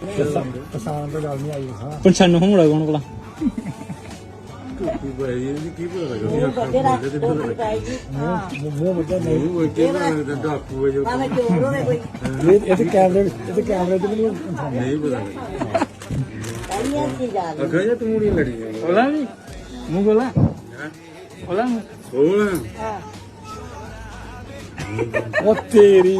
ਕਿਸਾਨ ਤੋਂ ਗੱਲ ਨਹੀਂ ਆਈ ਹਾਂ। ਪਛਾਣ ਹੋਣਾ ਕੌਣ ਕੋਲਾ ਕੀ ਬਈ ਇਹ ਕੀ ਪਤਾ ਲੱਗਾ ਵੀ ਅੱਖਾਂ ਖੋਲ੍ਹ ਕੇ ਤੇ ਪਤਾ ਲੱਗਾ ਮੂੰਹ ਵੱਡਾ ਨਹੀਂ ਉਹ ਇੱਥੇ ਨਾ ਡਾਕੂ ਹੈ ਜੋ। ਇਹ ਇਹ ਤੇ ਕੈਮਰੇ ਇਹ ਤੇ ਕੈਮਰੇ ਤੇ ਵੀ ਨਹੀਂ ਇਨਸਾਨ ਨਹੀਂ ਪਤਾ ਲੱਗਾ। ਅੱਖਾਂ ਜਾਂ ਤੂੰ ਨਹੀਂ ਲੜੀ ਜਾਣੀ ਹੋਲਾ ਵੀ ਮੂੰਹ ਗੋਲਾ ਹੋਲਾ ਹੋਲਾ ਉਹ ਤੇਰੀ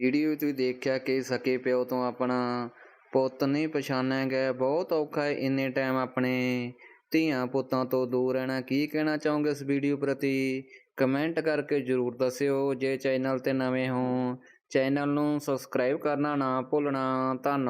ਵੀਡੀਓ ਤੁਸੀਂ ਦੇਖਿਆ ਕਿ ਸਕੇ ਪਿਓ ਤੋਂ ਆਪਣਾ ਪੁੱਤ ਨਹੀਂ ਪਛਾਣਿਆ ਗਿਆ, ਬਹੁਤ ਔਖਾ ਹੈ ਇੰਨੇ ਟਾਈਮ ਆਪਣੇ ਧੀਆਂ ਪੁੱਤਾਂ ਤੋਂ ਦੂਰ ਰਹਿਣਾ। ਕੀ ਕਹਿਣਾ ਚਾਹੋਗੇ ਇਸ ਵੀਡੀਓ ਪ੍ਰਤੀ? ਕਮੈਂਟ ਕਰਕੇ ਜਰੂਰ ਦੱਸਿਓ। ਜੇ ਚੈਨਲ ਤੇ ਨਵੇਂ ਹੋ ਚੈਨਲ ਨੂੰ ਸਬਸਕ੍ਰਾਈਬ ਕਰਨਾ ਨਾ ਭੁੱਲਣਾ। ਧੰਨਵਾਦ।